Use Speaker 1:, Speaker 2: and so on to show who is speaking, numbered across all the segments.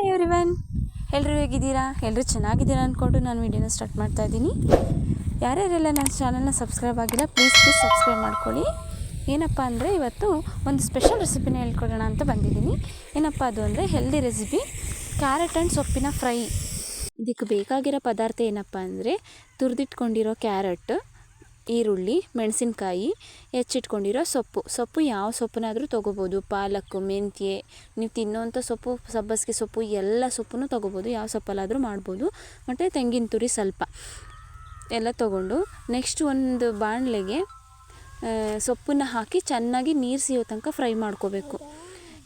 Speaker 1: Hi everyone ಎಲ್ಲರೂ ಹೇಗಿದ್ದೀರಾ? ಎಲ್ಲರೂ ಚೆನ್ನಾಗಿದ್ದೀರಾ ಅಂದ್ಕೊಂಡು ನಾನು ವೀಡಿಯೋನ ಸ್ಟಾರ್ಟ್ ಮಾಡ್ತಾ ಇದ್ದೀನಿ. ಯಾರ್ಯಾರೆಲ್ಲ ನನ್ನ ಚಾನಲ್ನ ಸಬ್ಸ್ಕ್ರೈಬ್ ಆಗಿಲ್ಲ ಪ್ಲೀಸ್ ಪ್ಲೀಸ್ ಸಬ್ಸ್ಕ್ರೈಬ್ ಮಾಡ್ಕೊಳ್ಳಿ. ಏನಪ್ಪ ಅಂದರೆ ಇವತ್ತು ಒಂದು ಸ್ಪೆಷಲ್ ರೆಸಿಪಿನ ಹೇಳ್ಕೊಡೋಣ ಅಂತ ಬಂದಿದ್ದೀನಿ. ಏನಪ್ಪ ಅದು ಅಂದರೆ ಹೆಲ್ದಿ ರೆಸಿಪಿ ಕ್ಯಾರೆಟ್ ಆ್ಯಂಡ್ ಸೊಪ್ಪಿನ ಫ್ರೈ ಇದಕ್ಕೆ ಬೇಕಾಗಿರೋ ಪದಾರ್ಥ ಏನಪ್ಪ ಅಂದರೆ ತುರಿದಿಟ್ಕೊಂಡಿರೋ ಕ್ಯಾರೆಟ್ ಈರುಳ್ಳಿ, ಮೆಣಸಿನ್ಕಾಯಿ ಹೆಚ್ಚಿಟ್ಕೊಂಡಿರೋ ಸೊಪ್ಪು. ಸೊಪ್ಪು ಯಾವ ಸೊಪ್ಪನ್ನಾದರೂ ತೊಗೋಬೋದು. ಪಾಲಕ್, ಮೆಂತ್ಯೆ, ನೀವು ತಿನ್ನೋವಂಥ ಸೊಪ್ಪು, ಸಬ್ಬಸಿಗೆ ಸೊಪ್ಪು, ಎಲ್ಲ ಸೊಪ್ಪನ್ನು ತೊಗೋಬೋದು. ಯಾವ ಸೊಪ್ಪಲ್ಲಾದರೂ ಮಾಡ್ಬೋದು. ಮತ್ತು ತೆಂಗಿನ ತುರಿ ಸ್ವಲ್ಪ ಎಲ್ಲ ತೊಗೊಂಡು ನೆಕ್ಸ್ಟ್ ಒಂದು ಬಾಣಲೆಗೆ ಸೊಪ್ಪನ್ನು ಹಾಕಿ ಚೆನ್ನಾಗಿ ನೀರು ಸಿಯೋ ತನಕ ಫ್ರೈ ಮಾಡ್ಕೋಬೇಕು.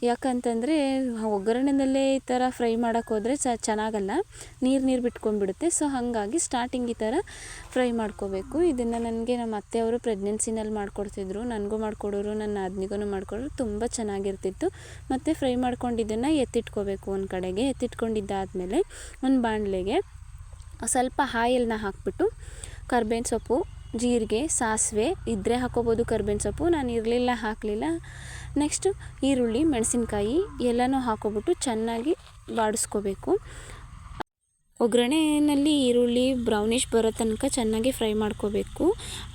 Speaker 1: ಯಾಕಂತಂದರೆ ಒಗ್ಗರಣೆಯಲ್ಲೇ ಈ ಥರ ಫ್ರೈ ಮಾಡೋಕ್ಕೆ ಹೋದರೆ ಚ, ಚೆನ್ನಾಗಲ್ಲ. ನೀರು ನೀರು ಬಿಟ್ಕೊಂಡ್ಬಿಡುತ್ತೆ. ಸೊ ಹಾಗಾಗಿ ಸ್ಟಾರ್ಟಿಂಗ್ ಈ ಥರ ಫ್ರೈ ಮಾಡ್ಕೋಬೇಕು. ಇದನ್ನು ನನಗೆ ನಮ್ಮ ಅತ್ತೆಯವರು ಪ್ರೆಗ್ನೆನ್ಸಿನಲ್ಲಿ ಮಾಡಿಕೊಡ್ತಿದ್ರು. ನನಗೂ ಮಾಡಿಕೊಡೋರು, ನನ್ನ ನಾದ್ನಿಗೂ ಮಾಡಿಕೊಡೋರು ತುಂಬ ಚೆನ್ನಾಗಿರ್ತಿತ್ತು. ಮತ್ತು ಫ್ರೈ ಮಾಡ್ಕೊಂಡಿದ್ದನ್ನು ಎತ್ತಿಟ್ಕೋಬೇಕು ಒಂದು ಕಡೆಗೆ. ಎತ್ತಿಟ್ಕೊಂಡಿದ್ದಾದಮೇಲೆ ಒಂದು ಬಾಣಲೆಗೆ ಸ್ವಲ್ಪ ಹಾಯಲ್ಲನ್ನ ಹಾಕ್ಬಿಟ್ಟು ಕರ್ಬೇವಿನ ಸೊಪ್ಪು ಜೀರಿಗೆ, ಸಾಸಿವೆ ಇದ್ದರೆ ಹಾಕೋಬೋದು, ಕರ್ಬೇವಿನ ಸೊಪ್ಪು. ನಾನು ಇರಲಿಲ್ಲ, ಹಾಕಲಿಲ್ಲ. ನೆಕ್ಸ್ಟು ಈರುಳ್ಳಿ, ಮೆಣಸಿನ್ಕಾಯಿ ಎಲ್ಲನೂ ಹಾಕೋಬಿಟ್ಟು ಚೆನ್ನಾಗಿ ಬಾಡಿಸ್ಕೋಬೇಕು. ಒಗ್ಗರಣೆಯಲ್ಲಿ ಈರುಳ್ಳಿ ಬ್ರೌನಿಷ್ ಬರೋ ತನಕ ಚೆನ್ನಾಗಿ ಫ್ರೈ ಮಾಡ್ಕೋಬೇಕು.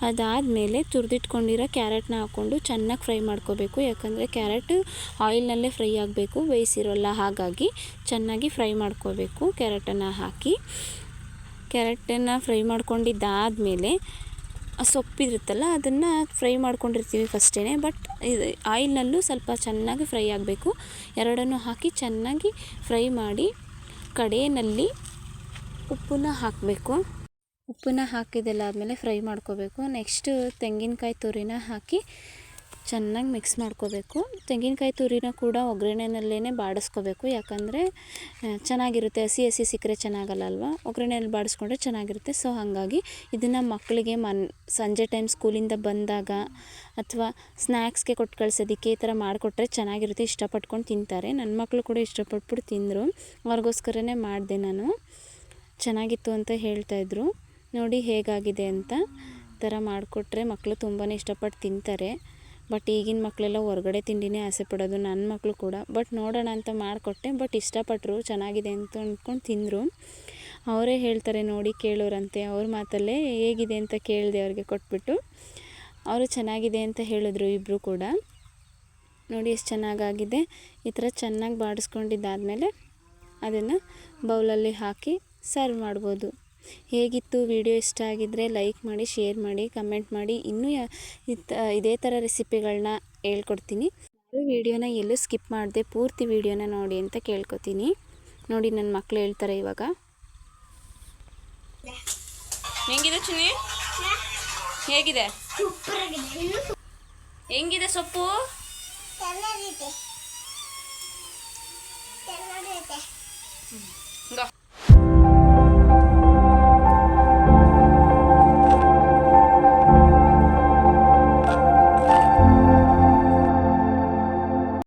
Speaker 1: ಅದಾದಮೇಲೆ ತುರಿದಿಟ್ಕೊಂಡಿರೋ ಕ್ಯಾರೆಟ್ನ ಹಾಕ್ಕೊಂಡು ಚೆನ್ನಾಗಿ ಫ್ರೈ ಮಾಡ್ಕೋಬೇಕು. ಯಾಕಂದರೆ ಕ್ಯಾರೆಟ್ ಆಯಿಲ್ನಲ್ಲೇ ಫ್ರೈ ಆಗಬೇಕು, ಬೇಯಿಸಿರೋಲ್ಲ. ಹಾಗಾಗಿ ಚೆನ್ನಾಗಿ ಫ್ರೈ ಮಾಡ್ಕೋಬೇಕು, ಕ್ಯಾರೆಟನ್ನು ಹಾಕಿ. ಕ್ಯಾರೆಟನ್ನು ಫ್ರೈ ಮಾಡ್ಕೊಂಡಿದ್ದಾದಮೇಲೆ ಸೊಪ್ಪಿರುತ್ತಲ್ಲ, ಅದನ್ನು ಫ್ರೈ ಮಾಡ್ಕೊಂಡಿರ್ತೀವಿ ಫಸ್ಟೇ ಬಟ್ ಇದು ಆಯಿಲ್ನಲ್ಲೂ ಸ್ವಲ್ಪ ಚೆನ್ನಾಗಿ ಫ್ರೈ ಆಗಬೇಕು. ಎರಡನ್ನು ಹಾಕಿ ಚೆನ್ನಾಗಿ ಫ್ರೈ ಮಾಡಿ ಕಡೆಯಲ್ಲಿ ಉಪ್ಪನ್ನ ಹಾಕಬೇಕು. ಉಪ್ಪನ್ನ ಹಾಕಿದೆಲ್ಲ ಆದಮೇಲೆ ಫ್ರೈ ಮಾಡ್ಕೋಬೇಕು. ನೆಕ್ಸ್ಟು ತೆಂಗಿನಕಾಯಿ ತುರಿನ ಹಾಕಿ ಚೆನ್ನಾಗಿ ಮಿಕ್ಸ್ ಮಾಡ್ಕೋಬೇಕು. ತೆಂಗಿನಕಾಯಿ ತುರಿನ ಕೂಡ ಒಗ್ಗರಣೆಯಲ್ಲೇ ಬಾಡಿಸ್ಕೋಬೇಕು. ಯಾಕಂದರೆ ಚೆನ್ನಾಗಿರುತ್ತೆ. ಹಸಿ ಹಸಿ ಸಿಕ್ಕರೆ ಚೆನ್ನಾಗಲ್ಲ ಅಲ್ವಾ ಒಗ್ಗರಣೆಯಲ್ಲಿ ಬಾಡಿಸ್ಕೊಂಡ್ರೆ ಚೆನ್ನಾಗಿರುತ್ತೆ. ಸೊ ಹಾಗಾಗಿ ಇದನ್ನು ಮಕ್ಕಳಿಗೆ ಮನ್, ಸಂಜೆ ಟೈಮ್ ಸ್ಕೂಲಿಂದ ಬಂದಾಗ ಅಥವಾ ಸ್ನ್ಯಾಕ್ಸ್ಗೆ ಕೊಟ್ಟು ಕಳಿಸೋದಕ್ಕೆ ಈ ಥರ ಮಾಡಿಕೊಟ್ರೆ ಚೆನ್ನಾಗಿರುತ್ತೆ. ಇಷ್ಟಪಟ್ಕೊಂಡು ತಿಂತಾರೆ. ನನ್ನ ಮಕ್ಕಳು ಕೂಡ ಇಷ್ಟಪಟ್ಬಿಟ್ಟು ತಿಂದರು. ಅವ್ರಿಗೋಸ್ಕರನೇ ಮಾಡಿದೆ ನಾನು. ಚೆನ್ನಾಗಿತ್ತು ಅಂತ ಹೇಳ್ತಾಯಿದ್ರು ನೋಡಿ ಹೇಗಾಗಿದೆ ಅಂತ ಥರ ಮಾಡಿಕೊಟ್ರೆ ಮಕ್ಕಳು ತುಂಬಾ ಇಷ್ಟಪಟ್ಟು ತಿಂತಾರೆ. ಬಟ್ ಈಗಿನ ಮಕ್ಕಳೆಲ್ಲ ಹೊರಗಡೆ ತಿಂಡಿನೇ ಆಸೆ ಪಡೋದು ನನ್ನ ಮಕ್ಕಳು ಕೂಡ. ಬಟ್ ನೋಡೋಣ ಅಂತ ಮಾಡಿಕೊಟ್ಟೆ. ಬಟ್ ಇಷ್ಟಪಟ್ಟರು ಚೆನ್ನಾಗಿದೆ ಅಂತ ಅಂದ್ಕೊಂಡು ತಿಂದರು. ಅವರೇ ಹೇಳ್ತಾರೆ ನೋಡಿ ಕೇಳೋರಂತೆ. ಅವ್ರ ಮಾತಲ್ಲೇ ಹೇಗಿದೆ ಅಂತ ಕೇಳಿದೆ ಅವ್ರಿಗೆ ಕೊಟ್ಬಿಟ್ಟು. ಅವರು ಚೆನ್ನಾಗಿದೆ ಅಂತ ಹೇಳಿದ್ರು ಇಬ್ಬರು ಕೂಡ. ನೋಡಿ ಎಷ್ಟು ಚೆನ್ನಾಗಾಗಿದೆ. ಈ ಥರ ಚೆನ್ನಾಗಿ ಬಾಡಿಸ್ಕೊಂಡಿದ್ದಾದಮೇಲೆ ಅದನ್ನು ಬೌಲಲ್ಲಿ ಹಾಕಿ ಸರ್ವ್ ಮಾಡ್ಬೋದು. ಹೇಗಿತ್ತು ವಿಡಿಯೋ ಇಷ್ಟ ಆಗಿದ್ದರೆ ಲೈಕ್ ಮಾಡಿ ಶೇರ್ ಮಾಡಿ ಕಮೆಂಟ್ ಮಾಡಿ. ಇನ್ನೂ ಇದೇ ಥರ ರೆಸಿಪಿಗಳನ್ನ ಹೇಳ್ಕೊಡ್ತೀನಿ. ವಿಡಿಯೋನ ಎಲ್ಲೂ ಸ್ಕಿಪ್ ಮಾಡಿದೆ ಪೂರ್ತಿ ವಿಡಿಯೋನ ನೋಡಿ ಅಂತ ಕೇಳ್ಕೊತೀನಿ. ನೋಡಿ ನನ್ನ ಮಕ್ಕಳು ಹೇಳ್ತಾರೆ ಇವಾಗ. ಹೆಂಗಿದೆ ಚುನಿ ಹೇಗಿದೆ? ಹೆಂಗಿದೆ ಸೊಪ್ಪು?
Speaker 2: ಚೆನ್ನಾಗಿದೆ.